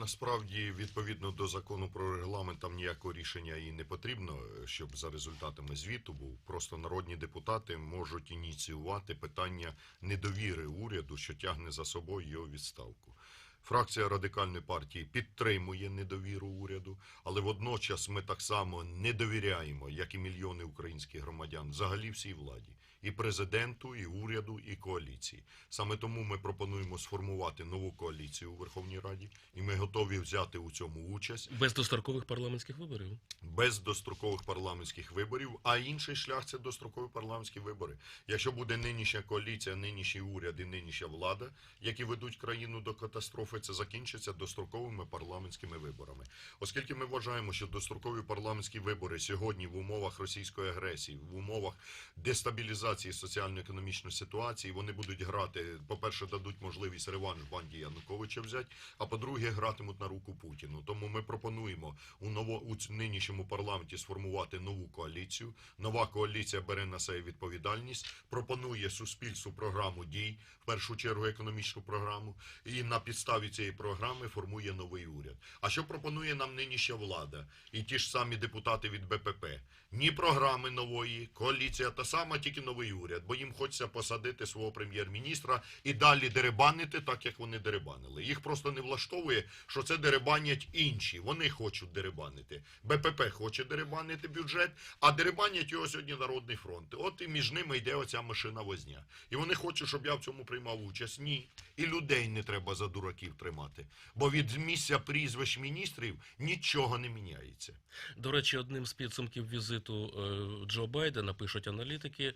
насправді, відповідно до закону про регламент, там ніякого рішення і не потрібно, щоб за результатами звіту був. Просто народні депутати можуть ініціювати питання недовіри уряду, що тягне за собою його відставку. Фракція радикальної партії підтримує недовіру уряду, але водночас ми так само не довіряємо, як і мільйони українських громадян, взагалі всій владі, і президенту, і уряду, і коаліції. Саме тому ми пропонуємо сформувати нову коаліцію у Верховній Раді, і ми готові взяти у цьому участь Без дострокових парламентських виборів. без дострокових парламентських виборів, а інший шлях це дострокові парламентські вибори. Якщо буде нинішня коаліція, нинішній уряд і нинішня влада, які ведуть країну до катастрофи, це закінчиться достроковими парламентськими виборами. Оскільки ми вважаємо, що дострокові парламентські вибори сьогодні в умовах російської агресії, в умовах дестабілізації соціально-економічної ситуації, вони будуть грати. По-перше, дадуть можливість реванш банді Януковича взяти, а по-друге, гратимуть на руку Путіну. Тому ми пропонуємо у ново у нинішньому парламенті сформувати нову коаліцію. Нова коаліція бере на себе відповідальність, пропонує суспільству програму дій, в першу чергу економічну програму, і на підставі цієї програми формує новий уряд. А що пропонує нам нинішня влада і ті ж самі депутати від БПП? Ні програми нової, коаліція та сама, тільки новий уряд, бо їм хочеться посадити свого прем'єр-міністра і далі деребанити так, як вони деребанили. Їх просто не влаштовує, що це деребанять інші. Вони хочуть деребанити. БПП хоче деребанити бюджет, а деребанять його сьогодні Народний фронт. От і між ними йде оця машина возня. І вони хочуть, щоб я в цьому приймав участь. Ні. І людей не треба за дураків тримати. Бо від місця прізвищ міністрів нічого не міняється. До речі, одним з підсумків візиту е, Джо Байдена пишуть аналітики,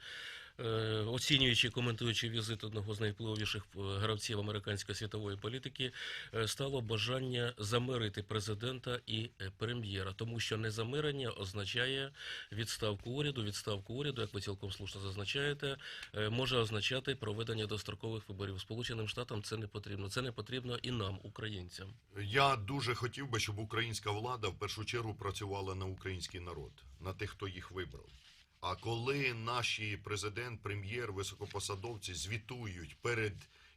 оцінюючи, коментуючи візит одного з найвпливовіших е, гравців американської світової політики, е, стало бажання замирити президента і е, прем'єра, тому що незамирення означає відставку уряду. Відставку уряду, як ви цілком слушно зазначаєте, е, може означати проведення дострокових виборів. Сполученим Штатам це не потрібно. Це не потрібно і нам, українцям. Я дуже хотів би, щоб українська влада в першу чергу працювала на український народ, на тих, хто їх вибрав. А коли наші президент, прем'єр, високопосадовці звітують перед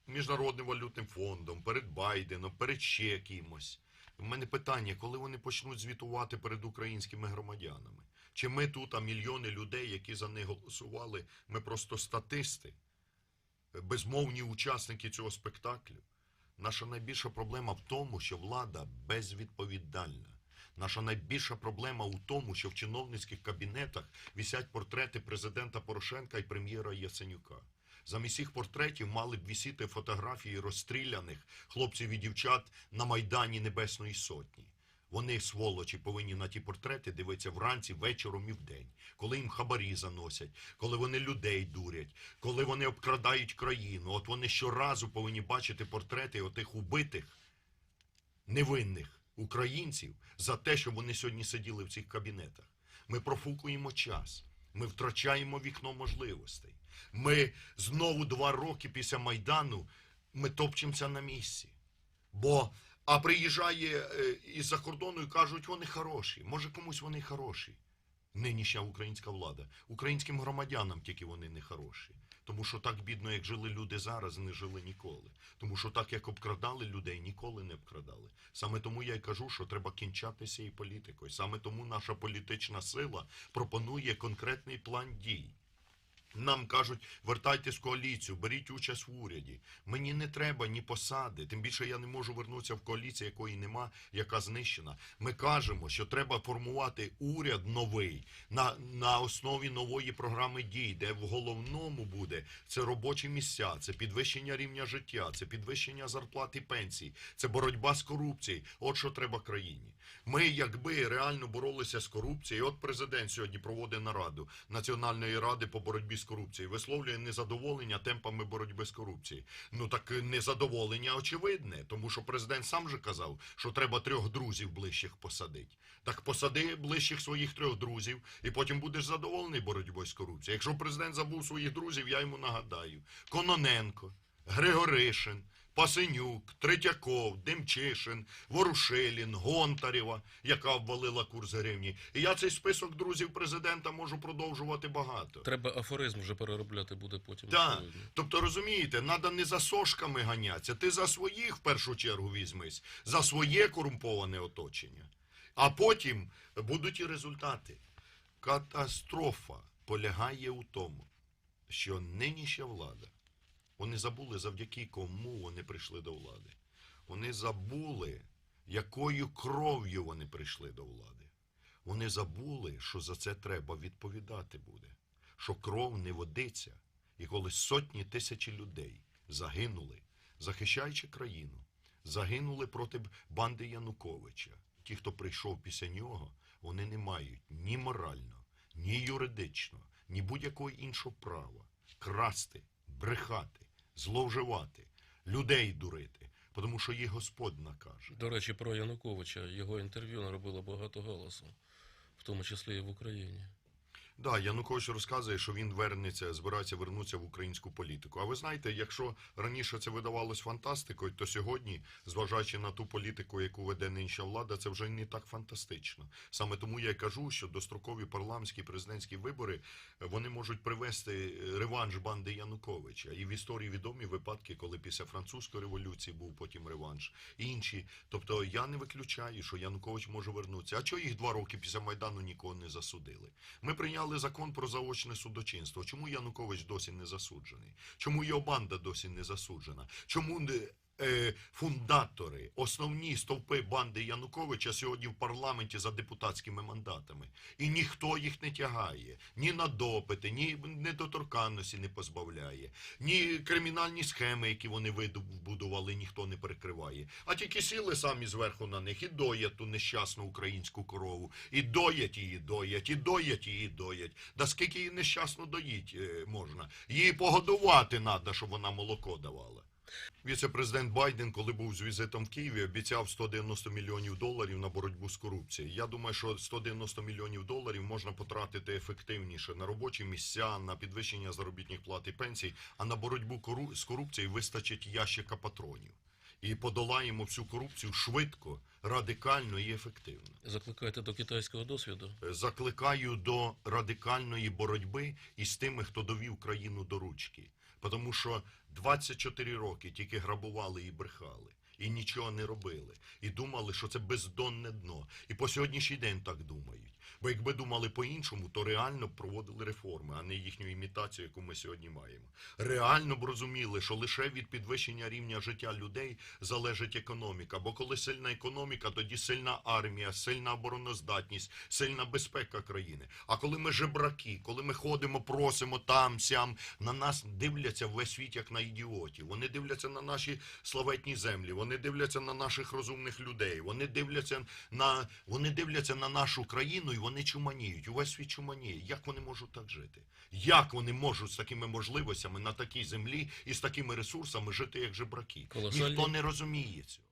Міжнародним валютним фондом, перед Байденом, перед ще кимось, в мене питання, коли вони почнуть звітувати перед українськими громадянами? Чи ми тут, а мільйони людей, які за них голосували, ми просто статисти, безмовні учасники цього спектаклю? Наша найбільша проблема в тому, що влада безвідповідальна. Наша найбільша проблема у тому, що в чиновницьких кабінетах висять портрети президента Порошенка і прем'єра Яценюка. Замість їх портретів мали б вісіти фотографії розстріляних хлопців і дівчат на Майдані Небесної Сотні. Вони, сволочі, повинні на ті портрети дивитися вранці, вечором і вдень, коли їм хабарі заносять, коли вони людей дурять, коли вони обкрадають країну. От вони щоразу повинні бачити портрети отих убитих, невинних українців за те, що вони сьогодні сиділи в цих кабінетах. Ми профукуємо час. Ми втрачаємо вікно можливостей. Ми знову два роки після Майдану ми топчемося на місці. Бо а приїжджає е, із-за кордону і кажуть, вони хороші. Може комусь вони хороші. Нинішня українська влада. Українським громадянам тільки вони не хороші. Тому що так бідно, як жили люди зараз, не жили ніколи. Тому що так, як обкрадали людей, ніколи не обкрадали. Саме тому я й кажу, що треба кінчатися і політикою. Саме тому наша політична сила пропонує конкретний план дій. Нам кажуть, вертайтесь в коаліцію, беріть участь в уряді. Мені не треба ні посади. Тим більше я не можу вернутися в коаліцію, якої нема, яка знищена. Ми кажемо, що треба формувати уряд новий на, на основі нової програми дій, де в головному буде це робочі місця, це підвищення рівня життя, це підвищення зарплат і пенсій, це боротьба з корупцією. От що треба країні. Ми, якби реально боролися з корупцією, от президент сьогодні проводить нараду Національної ради по боротьбі з корупцією, висловлює незадоволення темпами боротьби з корупцією. Ну так незадоволення очевидне, тому що президент сам же казав, що треба трьох друзів ближчих посадити. Так посади ближчих своїх трьох друзів, і потім будеш задоволений боротьбою з корупцією. Якщо президент забув своїх друзів, я йому нагадаю: Кононенко, Григоришин, Пасенюк, Третьяков, Демчишин, Ворушилін, Гонтарєва, яка обвалила курс гривні. І я цей список друзів президента можу продовжувати багато. Треба афоризм вже переробляти буде потім. Так, тобто розумієте, треба не за сошками ганятися, ти за своїх в першу чергу візьмись, за своє корумповане оточення. А потім будуть і результати. Катастрофа полягає у тому, що нинішня влада, вони забули, завдяки кому вони прийшли до влади. Вони забули, якою кров'ю вони прийшли до влади. Вони забули, що за це треба відповідати буде, що кров не водиться. І коли сотні тисячі людей загинули, захищаючи країну, загинули проти банди Януковича, ті, хто прийшов після нього, вони не мають ні морально, ні юридично, ні будь-якого іншого права красти, брехати, зловживати, людей дурити, тому що їх Господь накаже. До речі, про Януковича. Його інтерв'ю наробило багато галасу, в тому числі і в Україні. Да, Янукович розказує, що він вернеться, збирається вернутися в українську політику. А ви знаєте, якщо раніше це видавалось фантастикою, то сьогодні, зважаючи на ту політику, яку веде нинішня влада, це вже не так фантастично. Саме тому я й кажу, що дострокові парламентські президентські вибори е, вони можуть привести е, реванш банди Януковича. І в історії відомі випадки, коли після французької революції був потім реванш. І інші. Тобто я не виключаю, що Янукович може вернутися. А чого їх два роки після Майдану нікого не засудили? Ми прийняли закон про заочне судочинство. Чому Янукович досі не засуджений? Чому його банда досі не засуджена? Чому фундатори, основні стовпи банди Януковича сьогодні в парламенті за депутатськими мандатами? І ніхто їх не тягає ні на допити, ні недоторканності не позбавляє, ні кримінальні схеми, які вони вибудували, ніхто не перекриває. А тільки сіли самі зверху на них і доять ту нещасну українську корову. І доять її, доять, і доять її, доять. Да скільки її нещасно доїть е, можна? Її погодувати треба, щоб вона молоко давала. Віце-президент Байден, коли був з візитом в Києві, обіцяв 190 мільйонів доларів на боротьбу з корупцією. Я думаю, що 190 мільйонів доларів можна потратити ефективніше на робочі місця, на підвищення заробітних плат і пенсій, а на боротьбу з корупцією вистачить ящика патронів. І подолаємо всю корупцію швидко, радикально і ефективно. Закликаєте до китайського досвіду? Закликаю до радикальної боротьби із тими, хто довів країну до ручки. Тому що 24 роки тільки грабували і брехали. І нічого не робили. І думали, що це бездонне дно. І по сьогоднішній день так думають. Бо якби думали по-іншому, то реально б проводили реформи, а не їхню імітацію, яку ми сьогодні маємо. Реально б розуміли, що лише від підвищення рівня життя людей залежить економіка. Бо коли сильна економіка, тоді сильна армія, сильна обороноздатність, сильна безпека країни. А коли ми жебраки, коли ми ходимо, просимо там, сям, на нас дивляться весь світ як на ідіотів. Вони дивляться на наші славетні землі, вони дивляться на наших розумних людей, вони дивляться на вони дивляться на нашу країну і вони чуманіють. Увесь світ чуманіє. Як вони можуть так жити? Як вони можуть з такими можливостями на такій землі і з такими ресурсами жити як жебраки? Колосальні. Ніхто не розуміє цього.